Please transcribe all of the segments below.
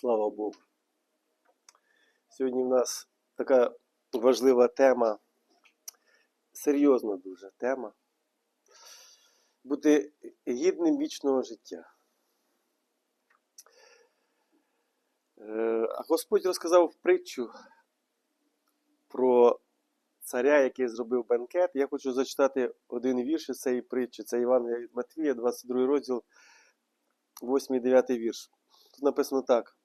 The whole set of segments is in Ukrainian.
Слава Богу. Сьогодні в нас така важлива тема, серйозна дуже тема. Бути гідним вічного життя. Е, А Господь розказав притчу про царя, який зробив бенкет. Я хочу зачитати один вірш із цієї притчі. Це Іван Матвія, 22 розділ, 8-9 вірш. Тут написано так.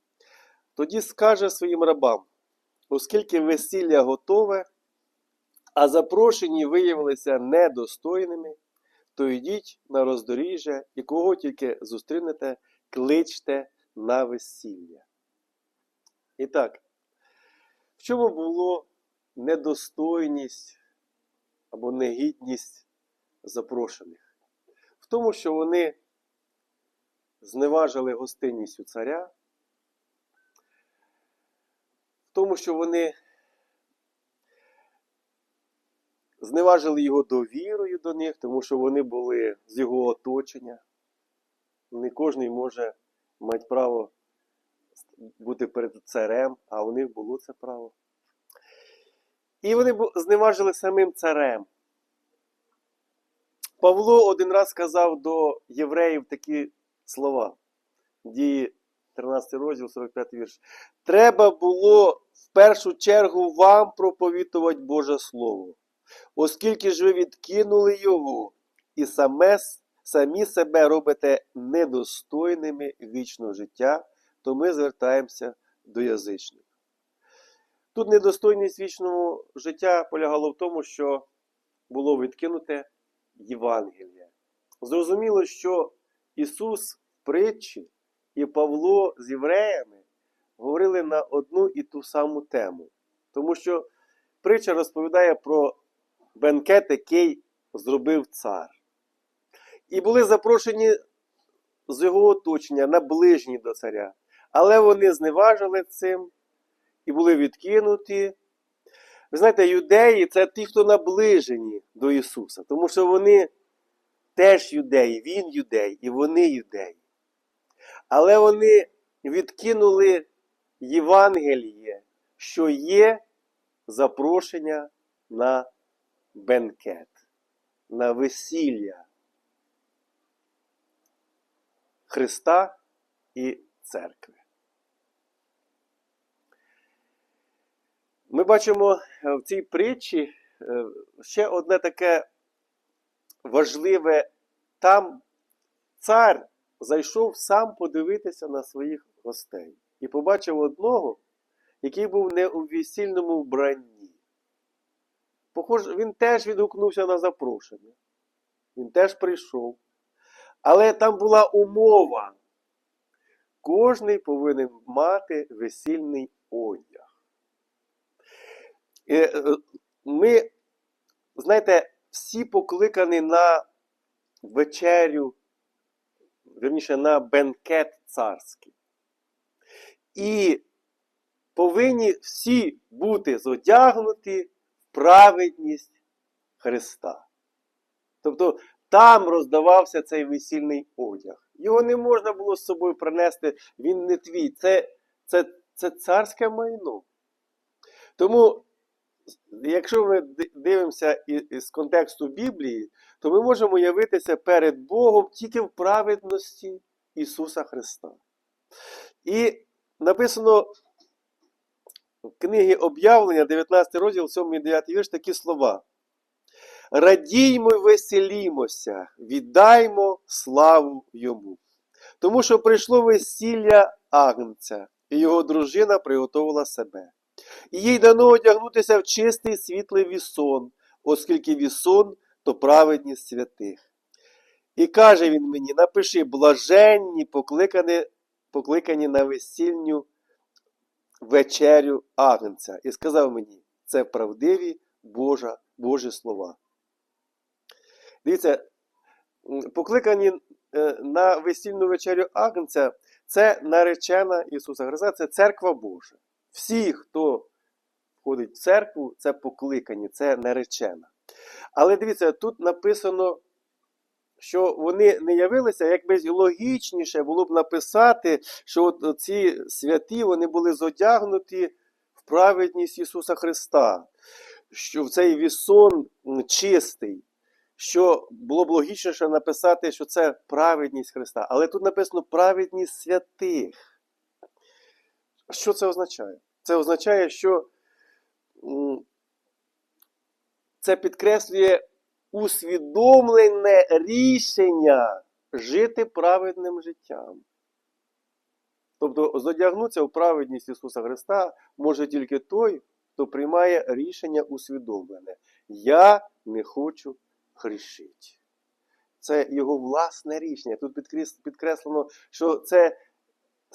Тоді скаже своїм рабам, оскільки весілля готове, а запрошені виявилися недостойними, то йдіть на роздоріжжя і кого тільки зустрінете, кличте на весілля. І так, в чому було недостойність або негідність запрошених? В тому, що вони зневажили гостинність царя, в тому, що вони зневажили його довірою до них, тому що вони були з його оточення. Не кожен може мати право бути перед царем, а у них було це право. І вони зневажили самим царем. Павло один раз сказав до євреїв такі слова. Дії 13 розділ, 45 вірш. Треба було в першу чергу вам проповідувати Боже Слово, оскільки ж ви відкинули його і саме, самі себе робите недостойними вічного життя, то ми звертаємося до язичників. Тут недостойність вічного життя полягала в тому, що було відкинуте Євангеліє. Зрозуміло, що Ісус в притчі і Павло з євреями говорили на одну і ту саму тему. Тому що притча розповідає про бенкет, який зробив цар. І були запрошені з його оточення наближні до царя. Але вони зневажили цим і були відкинуті. Ви знаєте, юдеї це ті, хто наближені до Ісуса, тому що вони теж юдеї, Він юдей, і вони юдеї. Але вони відкинули Євангеліє, що є запрошення на бенкет, на весілля Христа і церкви. Ми бачимо е, в цій притчі е, ще одне таке важливе. Там цар зайшов сам подивитися на своїх гостей і побачив одного, який був не у весільному вбранні. Похоже, він теж відгукнувся на запрошення. Він теж прийшов. Але там була умова. Кожний повинен мати весільний одяг. Е, Ми, знаєте, всі покликані на вечерю, верніше на бенкет царський. І повинні всі бути зодягнуті в праведність Христа. Тобто там роздавався цей весільний одяг. Його не можна було з собою принести, він не твій. Це, це, це царське майно. Тому, якщо ми дивимося і- із контексту Біблії, то ми можемо явитися перед Богом тільки в праведності Ісуса Христа. І написано в книгі об'явлення, 19 розділ, 7 і 9 вірш, такі слова. Радіймо й веселімося, віддаймо славу йому. Тому що прийшло весілля Агнця, і його дружина приготувала себе. І їй дано одягнутися в чистий світлий вісон, оскільки вісон то праведність святих. І каже він мені: напиши, блаженні, покликані, покликані на весільню вечерю Агнця. І сказав мені, це правдиві Божа, Божі слова. Дивіться, покликані е, на весільну вечерю Агнця, це наречена Ісуса Христа, це церква Божа. Всі, хто входить в церкву, це покликані, це наречена. Але дивіться, тут написано, що вони не явилися, якби логічніше було б написати, що от ці святі вони були зодягнуті в праведність Ісуса Христа, що в цей вісон чистий, що було б логічніше написати, що це праведність Христа. Але тут написано праведність святих. Що це означає? Це означає, що це підкреслює усвідомлене рішення жити праведним життям. Тобто зодягнутися в праведність Ісуса Христа може тільки той, хто приймає рішення усвідомлене. Я не хочу грішити. Це його власне рішення. Тут підкреслено, що це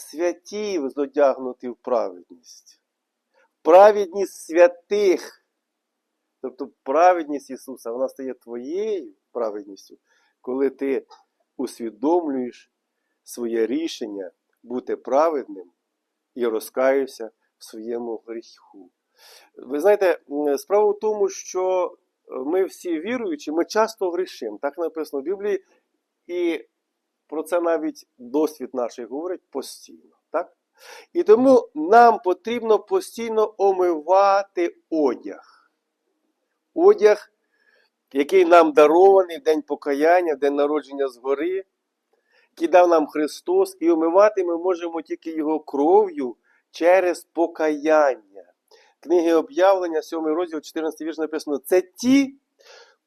святів зодягнути в праведність. Праведність святих. Тобто праведність Ісуса, вона стає твоєю праведністю, коли ти усвідомлюєш своє рішення бути праведним і розкаєшся в своєму гріху. Ви знаєте, справа в тому, що ми всі віруючі, ми часто грішимо. Так написано в Біблії, і про це навіть досвід наш говорить постійно. Так? І тому нам потрібно постійно омивати одяг одяг, який нам дарований в день покаяння, в день народження згори, який дав нам Христос, і омивати ми можемо тільки Його кров'ю через покаяння. Книги об'явлення, 7 розділ, 14 вірш написано: це ті,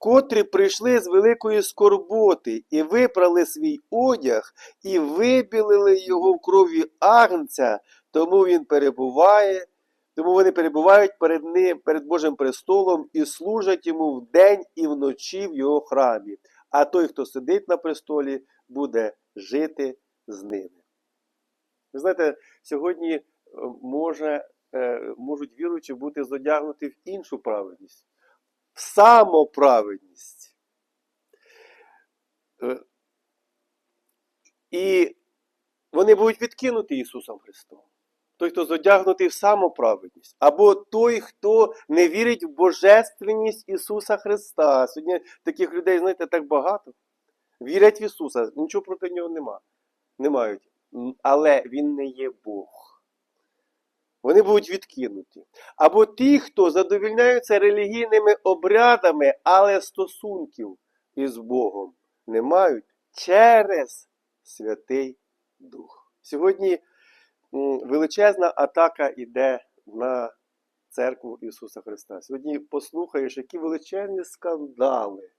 котрі прийшли з великої скорботи і випрали свій одяг, і вибілили його в крові агнця, тому він перебуває тому вони перебувають перед ним, перед Божим престолом і служать йому вдень і вночі в його храмі. А той, хто сидить на престолі, буде жити з ними. Ви знаєте, сьогодні е, може, е, можуть віруючі бути зодягнуті в іншу праведність, самоправедність. Е, І вони будуть відкинуті Ісусом Христом той, хто зодягнутий в самоправедність, або той, хто не вірить в божественність Ісуса Христа. Сьогодні таких людей, знаєте, так багато. Вірять в Ісуса, нічого проти нього нема. не мають. Але Він не є Бог. Вони будуть відкинуті. Або ті, хто задовільняються релігійними обрядами, але стосунків із Богом не мають через Святий Дух. Сьогодні величезна атака йде на церкву Ісуса Христа. Сьогодні послухаєш, які величезні скандали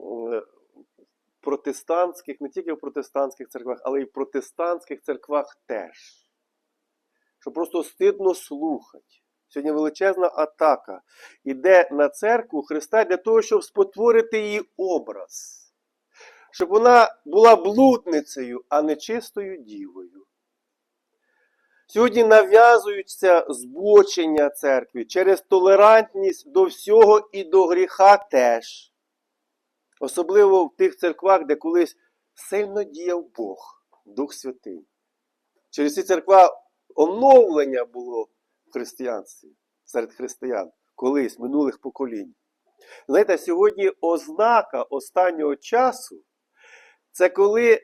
е, протестантських, не тільки в протестантських церквах, але й в протестантських церквах теж. Що просто стидно слухати. Сьогодні величезна атака йде на церкву Христа для того, щоб спотворити її образ щоб вона була блудницею, а не чистою дівою. Сьогодні нав'язуються збочення церкви через толерантність до всього і до гріха теж. Особливо в тих церквах, де колись сильно діяв Бог, Дух Святий. Через ці церква оновлення було в християнстві серед християн колись минулих поколінь. Знаєте, сьогодні ознака останнього часу це коли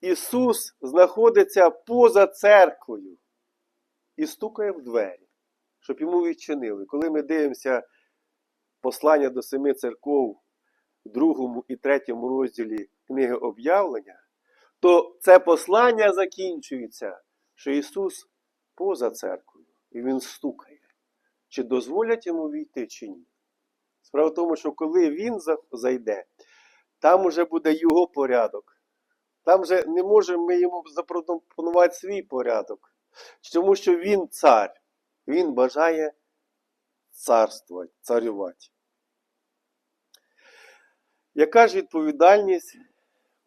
Ісус знаходиться поза церквою і стукає в двері, щоб йому відчинили. Коли ми дивимося послання до семи церков в другому і третьому розділі книги об'явлення, то це послання закінчується, що Ісус поза церквою, і Він стукає. Чи дозволять йому війти, чи ні? Справа в тому, що коли Він зайде, там уже буде його порядок. Там же не можемо ми йому запропонувати свій порядок. Тому що він цар. Він бажає царствувати, царювати. Яка ж відповідальність?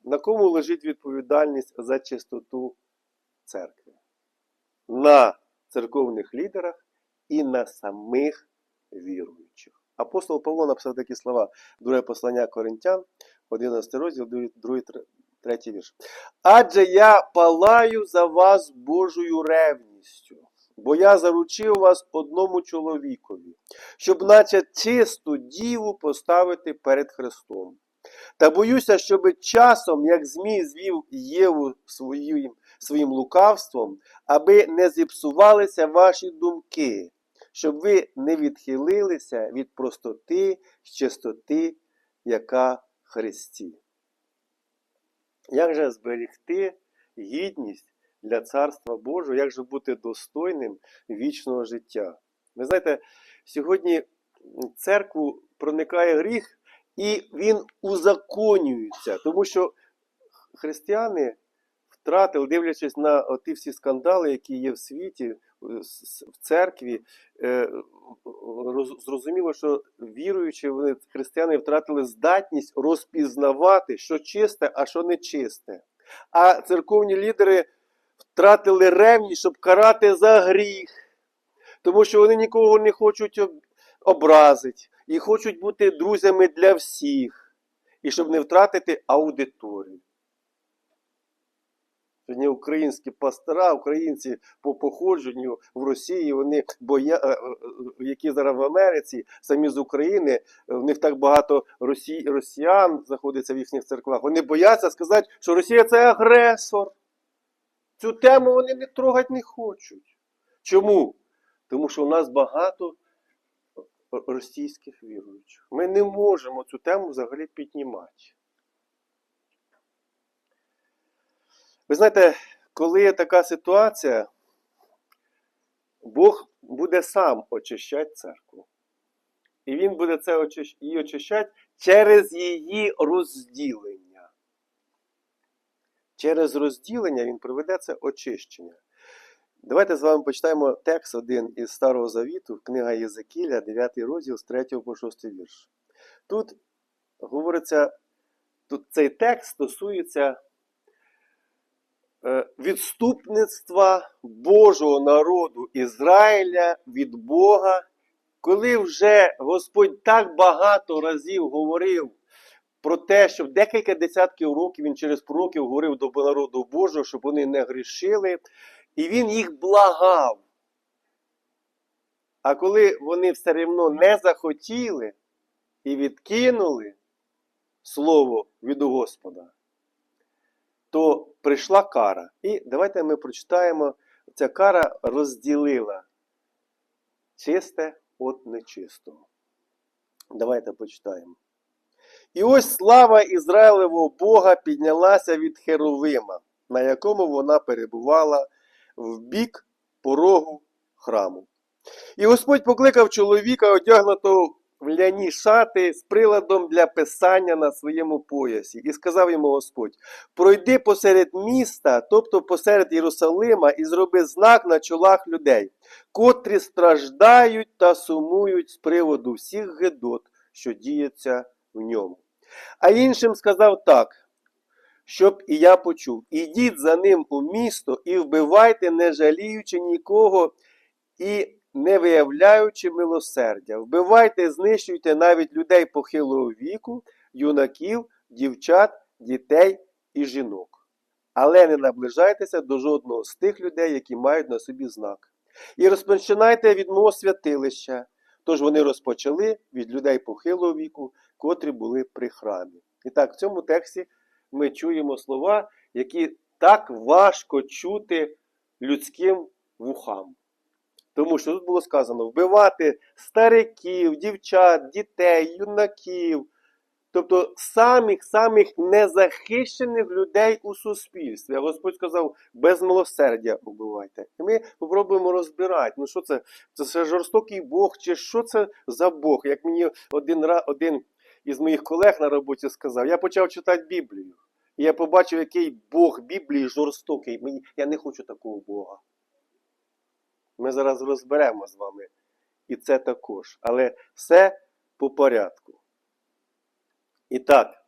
На кому лежить відповідальність за чистоту церкви? На церковних лідерах і на самих віруючих. Апостол Павло написав такі слова, друге послання Коринтян, 11 розділ, 2, третій вірш. Адже я палаю за вас Божою ревністю, бо я заручив вас одному чоловікові, щоб, наче чисту діву, поставити перед Христом. Та боюся, щоб часом, як Змій звів Єву своїм, своїм лукавством, аби не зіпсувалися ваші думки, щоб ви не відхилилися від простоти з чистоти, яка в Христі. Як же зберегти гідність для Царства Божого, як же бути достойним вічного життя? Ви знаєте, сьогодні церкву проникає гріх, і він узаконюється, тому що християни втратили, дивлячись на ті всі скандали, які є в світі, е, в церкві, е, зрозуміло, що віруючі вони, християни втратили здатність розпізнавати, що чисте, а що нечисте. А церковні лідери втратили ревність, щоб карати за гріх, тому що вони нікого не хочуть образити і хочуть бути друзями для всіх, і щоб не втратити аудиторію. Сьогодні українські пастора, українці по походженню в Росії, вони боя... е, е, які зараз в Америці, самі з України, е, в них так багато росі... росіян знаходиться в їхніх церквах. Вони бояться сказати, що Росія це агресор. Цю тему вони не трогати не хочуть. Чому? Тому що у нас багато російських віруючих. Ми не можемо цю тему взагалі піднімати. Ви знаєте, коли є така ситуація, Бог буде сам очищати церкву. І Він буде це очищ- її очищати через її розділення. Через розділення Він проведе це очищення. Давайте з вами почитаємо текст один із Старого Завіту, книга Єзекіля, 9 розділ з 3 по 6 вірш. Тут говориться, тут цей текст стосується відступництва Божого народу Ізраїля від Бога, коли вже Господь так багато разів говорив про те, що декілька десятків років він через пророків говорив до народу Божого, щоб вони не грішили, і він їх благав. А коли вони все рівно не захотіли і відкинули слово від Господа, то прийшла кара. І давайте ми прочитаємо, ця кара розділила чисте від нечистого. Давайте почитаємо. І ось слава Ізраїлевого Бога піднялася від Херовима, на якому вона перебувала в бік порогу храму. І Господь покликав чоловіка, одягнутого в ляні шати з приладом для писання на своєму поясі, і сказав йому Господь: пройди посеред міста, тобто посеред Єрусалима, і зроби знак на чолах людей, котрі страждають та сумують з приводу всіх гидот, що діються в ньому. А іншим сказав так. Щоб і я почув, ідіть за ним у місто і вбивайте, не жаліючи нікого і не виявляючи милосердя. Вбивайте, знищуйте навіть людей похилого віку, юнаків, дівчат, дітей і жінок. Але не наближайтеся до жодного з тих людей, які мають на собі знак. І розпочинайте від мого святилища. Тож вони розпочали від людей похилого віку, котрі були при храмі. І так, в цьому тексті ми чуємо слова, які так важко чути людським вухам. Тому що тут було сказано вбивати стариків, дівчат, дітей, юнаків, тобто самих-самих незахищених людей у суспільстві. А Господь сказав, без милосердя вбивайте. І ми спробуємо розбирати, ну що це? Це все жорстокий Бог, чи що це за Бог? Як мені один, один із моїх колег на роботі сказав, я почав читати Біблію. І я побачив, який Бог Біблії жорстокий. Я не хочу такого Бога. Ми зараз розберемо з вами і це також. Але все по порядку. І так,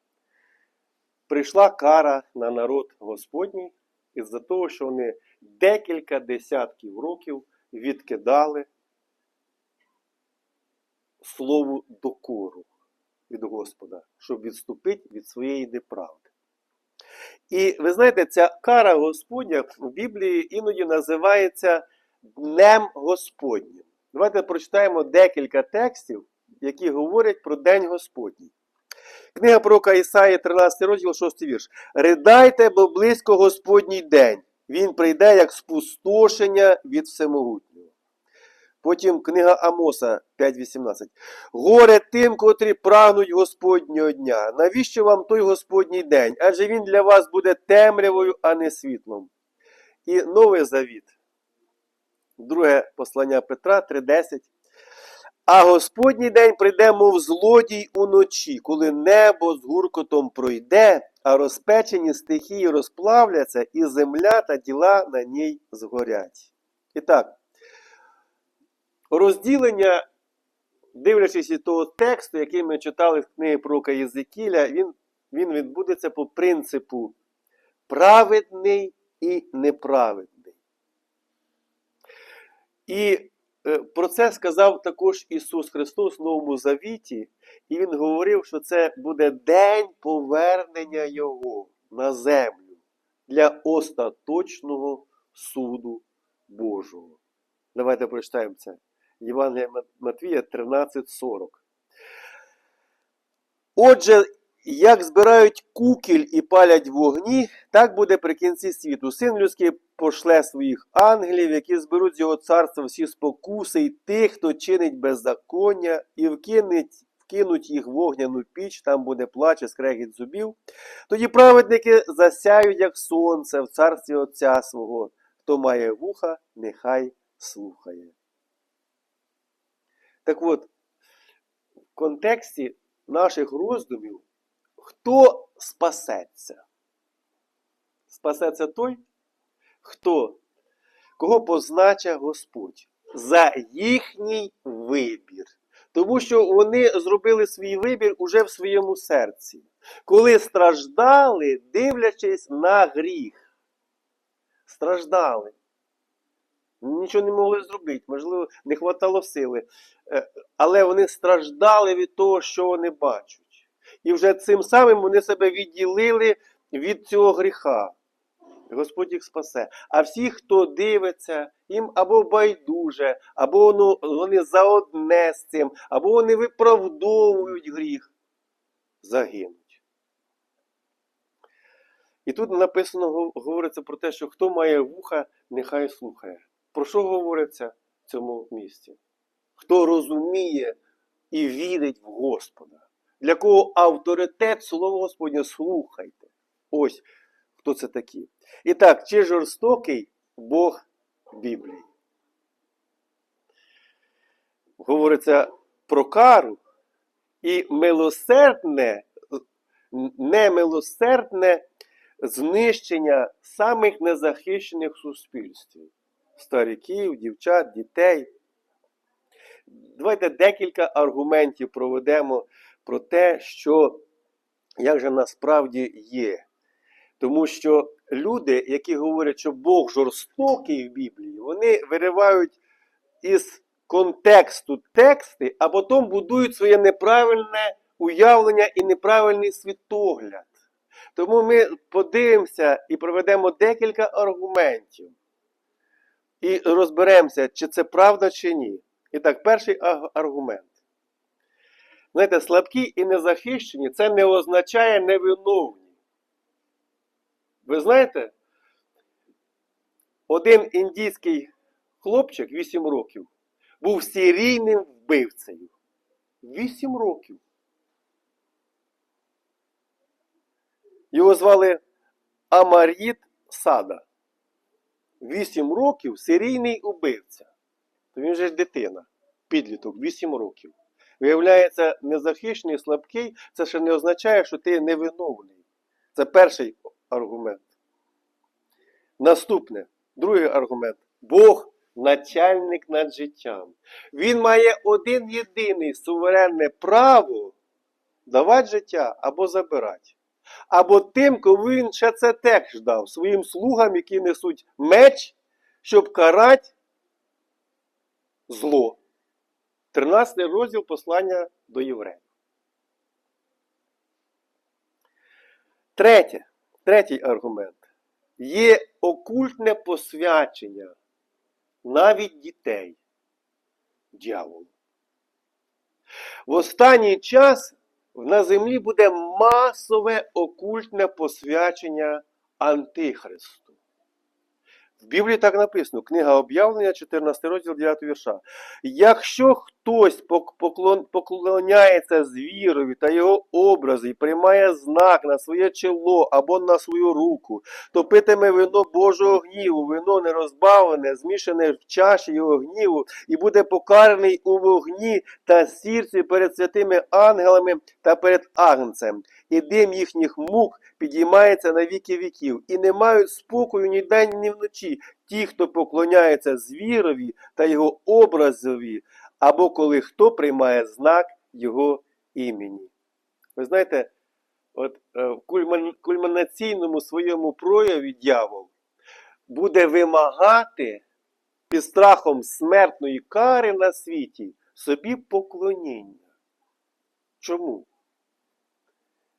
прийшла кара на народ Господній із-за того, що вони декілька десятків років відкидали слову докору від Господа, щоб відступити від своєї неправди. І ви знаєте, ця кара Господня в Біблії іноді називається Днем Господнім. Давайте прочитаємо декілька текстів, які говорять про День Господній. Книга пророка Ісаї, 13 розділ, 6 вірш. Ридайте, бо близько Господній день. Він прийде як спустошення від всемогутнього. Потім книга Амоса 5.18. Горе тим, котрі прагнуть Господнього дня. Навіщо вам той Господній день? Адже він для вас буде темрявою, а не світлом. І Новий Завіт. Друге послання Петра 3.10. А Господній день прийде, мов злодій уночі, коли небо з гуркотом пройде, а розпечені стихії розплавляться, і земля та діла на ній згорять. І так, розділення, дивлячись із того тексту, який ми читали в книгі пророка Єзекіля, він, він відбудеться по принципу праведний і неправедний. І е, про це сказав також Ісус Христос в Новому Завіті, і Він говорив, що це буде день повернення Його на землю для остаточного суду Божого. Давайте прочитаємо це. Євангелія Матвія 13:40. Отже, як збирають кукіль і палять вогні, так буде при кінці світу. Син людський пошле своїх ангелів, які зберуть з його царства всі спокуси, і тих, хто чинить беззаконня, і вкинуть, вкинуть їх в вогняну піч, там буде плач і скрегіт зубів. Тоді праведники засяють, як сонце, в царстві Отця свого. Хто має вуха, нехай слухає. Так от, в контексті наших роздумів, хто спасеться? Спасеться той, хто, кого позначе Господь за їхній вибір. Тому що вони зробили свій вибір уже в своєму серці, коли страждали, дивлячись на гріх. Страждали. Нічого не могли зробити, можливо, не хватало сили. Е, Але вони страждали від того, що вони бачать. І вже цим самим вони себе відділили від цього гріха. Господь їх спасе. А всі, хто дивиться, їм або байдуже, або ну, вони заодне з цим, або вони виправдовують гріх, загинуть. І тут написано, говориться про те, що хто має вуха, нехай слухає. Про що говориться в цьому місці? Хто розуміє і вірить в Господа, для кого авторитет Слова Господня слухайте. Ось хто це такі. І так, чи жорстокий Бог Біблії? Говориться про кару і милосердне, немилосердне знищення самих незахищених в суспільстві стариків, дівчат, дітей. Давайте декілька аргументів проведемо про те, що як же насправді є. Тому що люди, які говорять, що Бог жорстокий в Біблії, вони виривають із контексту тексти, а потім будують своє неправильне уявлення і неправильний світогляд. Тому ми подивимося і проведемо декілька аргументів. І розберемося, чи це правда, чи ні. І так, перший аргумент. Знаєте, слабкі і незахищені це не означає невиновні. Ви знаєте, один індійський хлопчик 8 років був серійним вбивцею. 8 років. Його звали Амаріт Сада. 8 років серійний убивця. То він же ж дитина, підліток, 8 років. Виявляється, незахищений, слабкий, це ще не означає, що ти невиновний. Це перший аргумент. Наступне, другий аргумент. Бог начальник над життям. Він має один єдиний суверенне право давати життя або забирати. Або тим, кому він ще це теж дав, своїм слугам, які несуть меч, щоб карати зло. 13 розділ послання до євреїв. Третє, третій аргумент. Є окультне посвячення навіть дітей дьяволу. В останній час на землі буде масове окультне посвячення Антихристу. В Біблії так написано, книга об'явлення, 14 розділ 9 вірша. Якщо хтось поклон- поклоняється звірові та його образу і приймає знак на своє чоло або на свою руку, то питиме вино Божого гніву, вино нерозбавлене, змішане в чаші його гніву, і буде покараний у вогні та сірці перед святими ангелами та перед агнцем. І дим їхніх мук підіймається на віки віків, і не мають спокою ні день, ні вночі ті, хто поклоняється звірові та його образові, або коли хто приймає знак його імені. Ви знаєте, от е, в кульмінаційному своєму прояві дьявол буде вимагати під страхом смертної кари на світі собі поклоніння. Чому?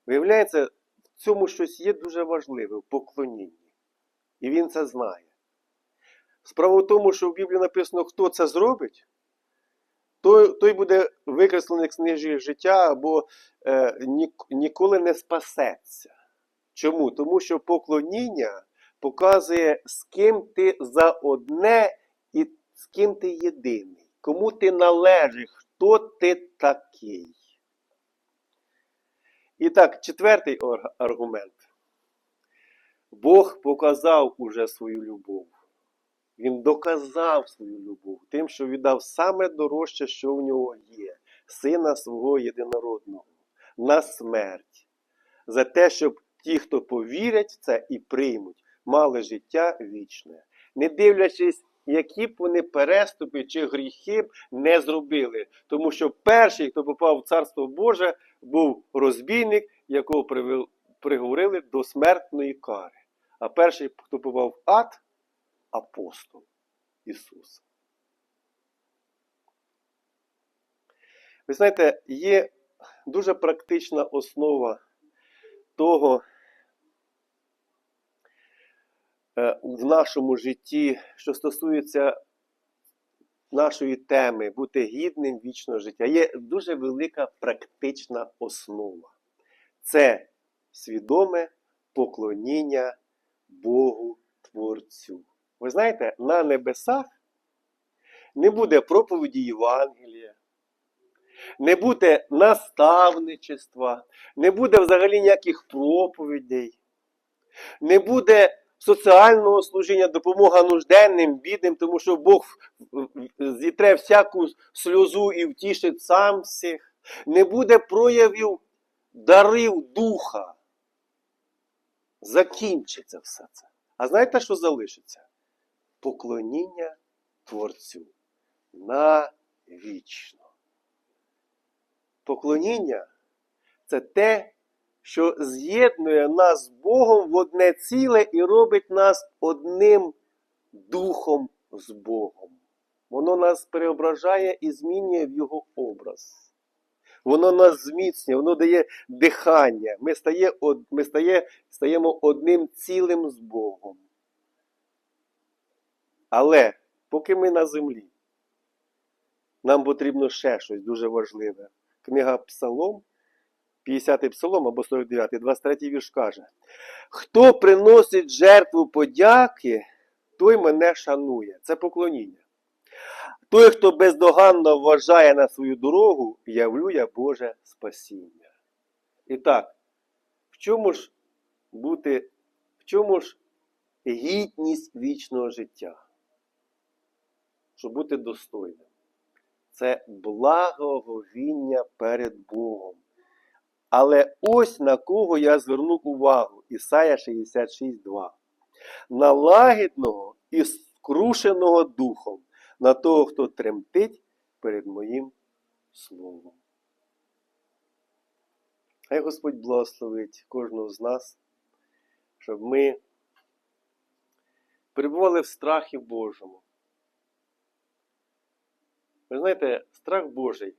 Виявляється, цьому щось є дуже важливе в поклонінні. І він це знає. Справа в тому, що в Біблії написано, хто це зробить, той, той буде викреслений з книжі життя або е, ніколи не спасеться. Чому? Тому що поклоніння показує, з ким ти за одне і з ким ти єдиний, кому ти належиш, хто ти такий. І так, четвертий аргумент. Бог показав уже свою любов. Він доказав свою любов тим, що віддав саме дорожче, що в нього є, сина свого єдинородного, на смерть, за те, щоб ті, хто повірять в це і приймуть, мали життя вічне, не дивлячись, які б вони переступи чи гріхи б не зробили. Тому що перший, хто попав в Царство Боже, був розбійник, якого приговорили до смертної кари. А перший, хто попав ад, апостол Ісус. Ви знаєте, є дуже практична основа того е, в нашому житті, що стосується нашої теми бути гідним вічного життя. Є дуже велика практична основа. Це свідоме поклоніння Богу Творцю. Ви знаєте, на небесах не буде проповіді Євангелія, не буде наставничества, не буде взагалі ніяких проповідей, не буде соціального служіння, допомога нужденним, бідним, тому що Бог зітре всяку сльозу і втішить сам всіх. Не буде проявів дарив духа. Закінчиться все це. А знаєте, що залишиться? Поклоніння Творцю навічно. Поклоніння це те, що з'єднує нас з Богом в одне ціле і робить нас одним духом з Богом. Воно нас преображає і змінює в Його образ. Воно нас зміцнює, воно дає дихання. Ми, стає, ми стає, стаємо одним цілим з Богом. Але поки ми на землі, нам потрібно ще щось дуже важливе. Книга Псалом, 50-й Псалом або 49-й, 23-й вірш каже: Хто приносить жертву подяки, той мене шанує. Це поклоніння. Той, хто бездоганно вважає на свою дорогу, явлю я Боже спасіння. І так, в чому ж бути, в чому ж гідність вічного життя? Щоб бути достойним. Це благоговіння перед Богом. Але ось на кого я звернув увагу. Ісая 66.2. На лагідного і скрушеного духом, на того, хто тремтить перед моїм словом. Хай Господь благословить кожного з нас, щоб ми перебували в страхі Божому. Ви знаєте, страх Божий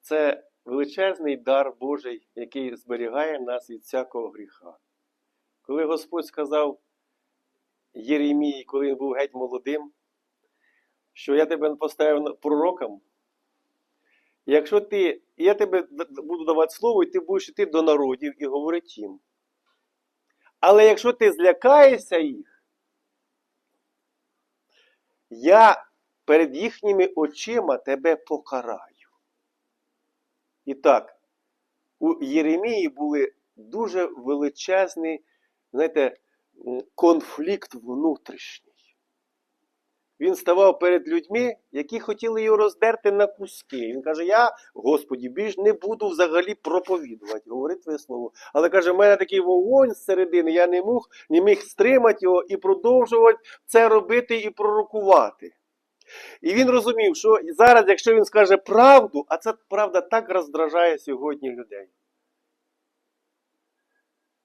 це величезний дар Божий, який зберігає нас від всякого гріха. Коли Господь сказав Єремії, коли він був геть молодим, що я тебе поставив пророком, Якщо ти, я тебе буду давати слово, і ти будеш йти до народів і говорити їм. Але якщо ти злякаєшся їх, я перед їхніми очима тебе покараю. І так, у Єремії були дуже величезний, знаєте, конфлікт внутрішній. Він ставав перед людьми, які хотіли його роздерти на куски. Він каже: Я, Господі, більш не буду взагалі проповідувати, говорить твоє слово. Але каже, в мене такий вогонь зсередини, я не міг, не міг стримати його і продовжувати це робити і пророкувати. І він розумів, що зараз, якщо він скаже правду, а ця правда так роздражає сьогодні людей.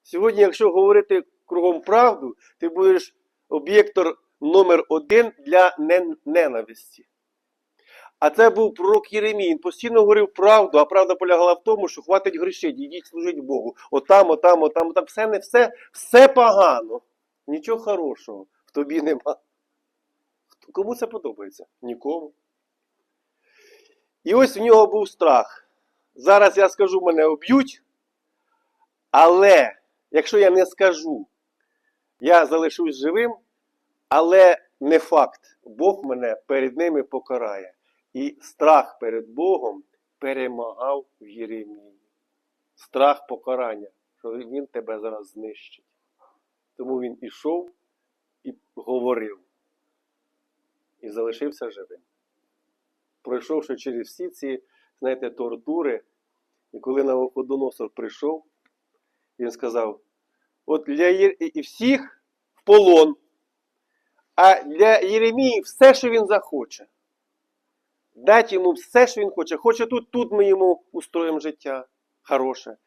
Сьогодні, якщо говорити кругом правду, ти будеш об'єктор номер один для ненависті. А це був пророк Єремій. Він постійно говорив правду, а правда полягала в тому, що хватить грішити, йдіть служить Богу. Отам, отам, отам, отам. Все не все, все погано. Нічого хорошого в тобі нема. Кому це подобається? Нікому. І ось в нього був страх. Зараз я скажу, мене об'ють, але якщо я не скажу, я залишусь живим, але не факт. Бог мене перед ними покарає. І страх перед Богом перемагав в Єремії. Страх покарання, що він тебе зараз знищить. Тому він ішов і говорив. Залишився живим. Пройшовши через всі ці, знаєте, тортури, і коли Навуходоносор прийшов, він сказав: от для Є- і всіх в полон, а для Єремії все, що він захоче. Дать йому все, що він хоче. Хоче тут, тут ми йому устроїмо життя хороше.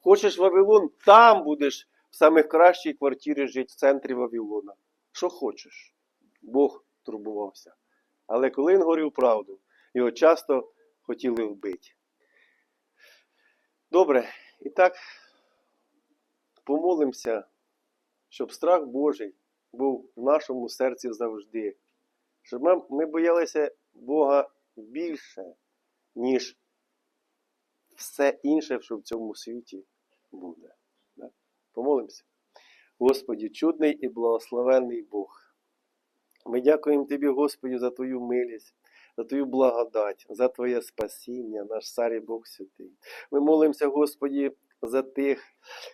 Хочеш Вавилон, там будеш в самих кращій квартирі жити в центрі Вавилона. Що хочеш. Бог турбувався. Але коли він говорив правду, його часто хотіли вбити. Добре, і так помолимося, щоб страх Божий був в нашому серці завжди. Щоб ми, ми боялися Бога більше, ніж все інше, що в цьому світі буде. Помолимося. Господі, чудний і благословенний Бог. Ми дякуємо Тобі, Господі, за Твою милість, за Твою благодать, за Твоє спасіння, наш цар Бог святий. Ми молимося, Господі, за тих,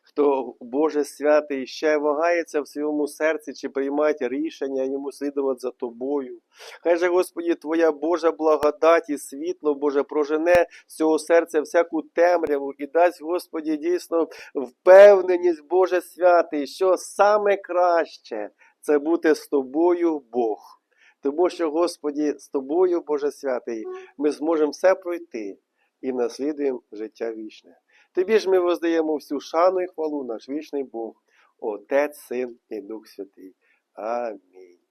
хто Боже святий ще вагається в своєму серці, чи приймати рішення йому слідувати за тобою. Хай же, Господі, Твоя Божа благодать і світло, Боже, прожене з цього серця всяку темряву і дасть, Господі, дійсно впевненість, Боже святий, що саме краще це бути з тобою, Бог. Тому що, Господі, з тобою, Боже святий, ми зможемо все пройти і наслідуємо життя вічне. Тобі ж ми воздаємо всю шану і хвалу, наш вічний Бог, Отець, Син і Дух Святий. Амінь.